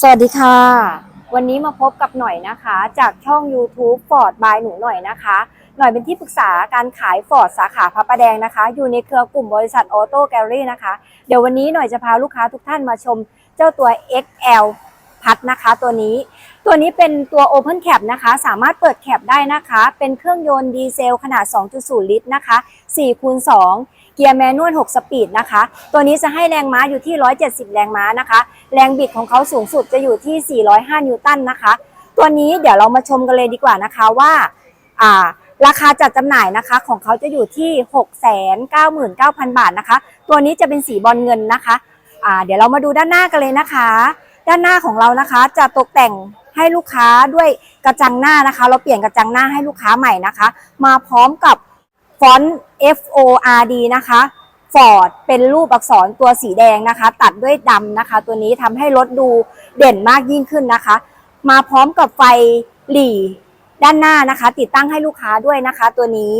สวัสดีค่ะ วันนี้มาพบกับหน่อยนะคะ จากช่อง YouTube Ford by หนูหน่อยนะคะ หน่อยเป็นที่ปรึกษาการขาย Ford สาขาพระประแดงนะคะ อยู่ในเครือกลุ่มบริษัทออโต้แกลลี่นะคะ เดี๋ยววันนี้หน่อยจะพาลูกค้าทุกท่านมาชมเจ้าตัว XL พัดนะคะ ตัวนี้ ตัวนี้เป็นตัว Open Cap นะคะ สามารถเปิดแคปได้นะคะ เป็นเครื่องยนต์ดีเซลขนาด 2.0 ลิตรนะคะ4คูณ2เกียร์แมนนวล 6 สปีดนะคะ ตัวนี้จะให้แรงม้าอยู่ที่ 170 แรงม้านะคะ แรงบิดของเขาสูงสุดจะอยู่ที่ 405 นิวตันนะคะ ตัวนี้เดี๋ยวเรามาชมกันเลยดีกว่านะคะว่าอ่าราคาจัดจำหน่ายนะคะของเขาจะอยู่ที่ 699,000 บาทนะคะ ตัวนี้จะเป็นสีบอลเงินนะคะ อ่า เดี๋ยวเรามาดูด้านหน้ากันเลยนะคะ ด้านหน้าของเรานะคะ จะตกแต่งให้ลูกค้าด้วยกระจังหน้านะคะ เราเปลี่ยนกระจังหน้าให้ลูกค้าใหม่นะคะ มาพร้อมกับฟอนต์ F O R D นะคะฟอร์ดเป็นรูปอักษรตัวสีแดงนะคะ ตัดด้วยดำนะคะ ตัวนี้ทำให้รถดูเด่นมากยิ่งขึ้นนะคะ มาพร้อมกับไฟหลีด้านหน้านะคะ ติดตั้งให้ลูกค้าด้วยนะคะ ตัวนี้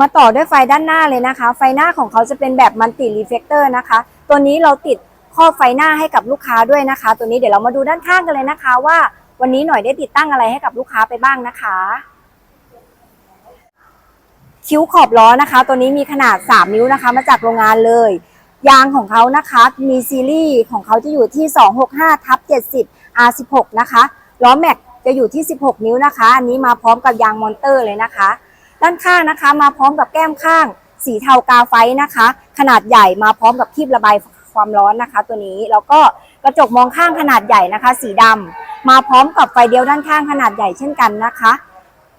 มาต่อด้วยไฟด้านหน้าเลยนะคะ ไฟหน้าของเขาจะเป็นแบบมัลติรีเฟกเตอร์นะคะ ตัวนี้เราติดข้อไฟหน้าให้กับลูกค้าด้วยนะคะ ตัวนี้เดี๋ยวเรามาดูด้านข้างกันเลยนะคะ ว่าวันนี้หน่อยได้ติดตั้งอะไรให้กับลูกค้าไปบ้างนะคะ คิ้วขอบล้อนะคะ ตัวนี้มีขนาด 3 นิ้วนะคะ มาจากโรงงานเลย ยางของเขานะคะ มีซีรีส์ของเขาจะอยู่ที่ 265ทับ70 R16 นะคะล้อแม็กจะอยู่ที่ 16 นิ้วนะคะ อันนี้มาพร้อมกับยางมอนเตอร์เลยนะคะ ด้านข้างนะคะ มาพร้อมกับแก้มข้าง สีเทากาไฟนะคะ ขนาดใหญ่มาพร้อมกับคีบระบายความร้อนนะคะ ตัวนี้แล้วก็กระจกมองข้างขนาดใหญ่นะคะ สีดำมาพร้อมกับไฟเดียวด้านข้างขนาดใหญ่เช่นกันนะคะ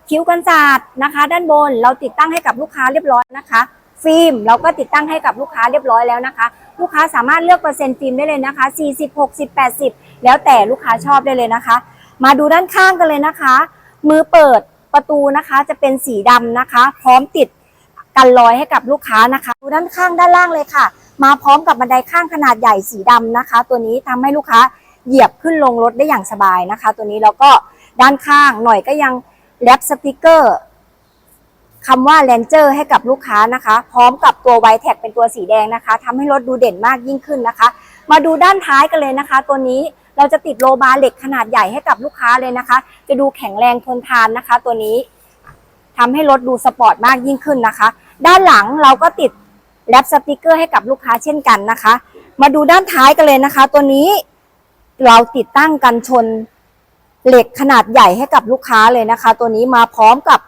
คิ้วกันศาสตร์นะคะ ด้านบนเราติดตั้งให้กับลูกค้าเรียบร้อยนะคะฟิล์มเราก็ติดตั้งให้กับลูกค้าเรียบร้อยแล้วนะคะ ลูกค้าสามารถเลือกเปอร์เซ็นต์ฟิล์มได้เลยนะคะ 40 60 80 แล้วแต่ลูกค้าชอบได้เลยนะคะ มาดูด้านข้างกันเลยนะคะ มือเปิด ประตูนะคะจะเป็นสีดำนะคะ พร้อมติดกันรอยให้กับลูกค้านะคะดูด้านข้างด้านล่างเลยค่ะ มาพร้อมกับบันไดข้างขนาดใหญ่สีดำนะคะ ตัวนี้ทำให้ลูกค้าเหยียบขึ้นลงรถได้อย่างสบายนะคะ ตัวนี้แล้วก็ด้านข้างหน่อยก็ยังแรปสติกเกอร์คำว่า Ranger ให้กับลูกค้านะคะ พร้อมกับตัวไวแท็กเป็นตัวสีแดงนะคะทำให้รถดูเด่นมากยิ่งขึ้นนะคะ มาดูด้านท้ายกันเลยนะคะ ตัวนี้ เราจะติดโลบาร์เหล็กขนาดใหญ่ให้กับลูกค้าเลยนะคะ จะดูแข็งแรงทนทานนะคะ ตัวนี้ทำให้รถดูสปอร์ตมากยิ่งขึ้นนะคะ ด้านหลังเราก็ติดแรปสติกเกอร์ให้กับลูกค้าเช่นกันนะคะ มาดูด้านท้ายกันเลยนะคะ ตัวนี้เราติดตั้งกันชนเหล็กขนาดใหญ่ให้กับลูกค้าเลยนะคะ ตัวนี้มาพร้อมกับ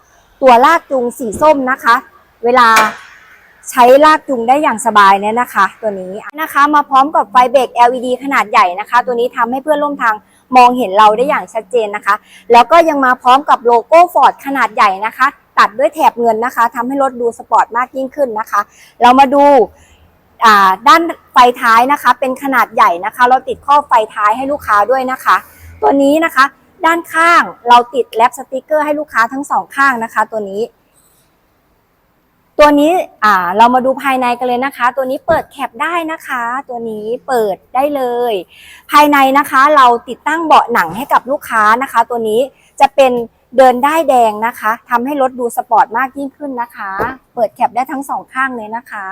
ตัวลากจูงสีส้มนะคะ เวลา ใช้ลากจูงได้อย่างสบายเนี่ยนะคะ ตัวนี้นะคะมาพร้อมกับไฟเบรก LED ขนาดใหญ่นะคะ ตัวนี้ทำให้เพื่อนร่วมทางมองเห็นเราได้อย่างชัดเจนนะคะ แล้วก็ยังมาพร้อมกับโลโก้ฟอร์ดขนาดใหญ่นะคะ ตัดด้วยแถบเงินนะคะทำให้รถดูสปอร์ตมากยิ่งขึ้นนะคะ เรามาดูาด้านไฟท้ายนะคะ เป็นขนาดใหญ่นะคะ เราติดข้อไฟท้ายให้ลูกค้าด้วยนะคะ ตัวนี้นะคะ ด้านข้างเราติดแรปสติกเกอร์ให้ลูกค้าทั้งสองข้างนะคะ ตัวนี้ ตัวนี้อ่าเรามาดูภายในกันเลยนะคะ ตัวนี้เปิดแคปได้นะคะ ตัวนี้เปิดได้เลย ภายในนะคะเราติดตั้งเบาะหนังให้กับลูกค้านะคะ ตัวนี้จะเป็นเดินได้แดงนะคะทำให้รถดูสปอร์ตมากยิ่งขึ้นนะคะ เปิดแคปได้ทั้งสองข้างเลยนะคะ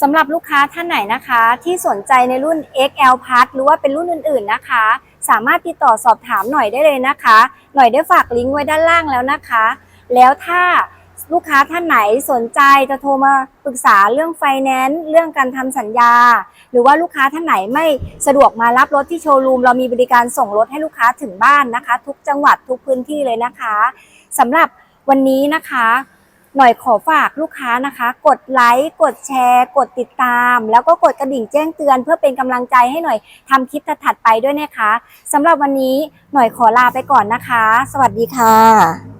สำหรับลูกค้าท่านไหนนะคะ ที่สนใจในรุ่น XL Plus หรือว่าเป็นรุ่นอื่นๆนะคะ สามารถติดต่อสอบถามหน่อยได้เลยนะคะ หน่อยได้ฝากลิงก์ไว้ด้านล่างแล้วนะคะ แล้วถ้าลูกค้าท่านไหนสนใจจะโทรมาปรึกษาเรื่องไฟแนนซ์เรื่องการทำสัญญา หรือว่าลูกค้าท่านไหนไม่สะดวกมารับรถที่โชว์รูม เรามีบริการส่งรถให้ลูกค้าถึงบ้านนะคะ ทุกจังหวัดทุกพื้นที่เลยนะคะสำหรับวันนี้นะคะ หน่อยขอฝากลูกค้านะคะ กดไลค์กดแชร์ กดติดตาม แล้วก็กดกระดิ่งแจ้งเตือน เพื่อเป็นกำลังใจให้หน่อยทำคลิปถัดๆไปด้วยนะคะสำหรับวันนี้หน่อยขอลาไปก่อนนะคะ สวัสดีค่ะ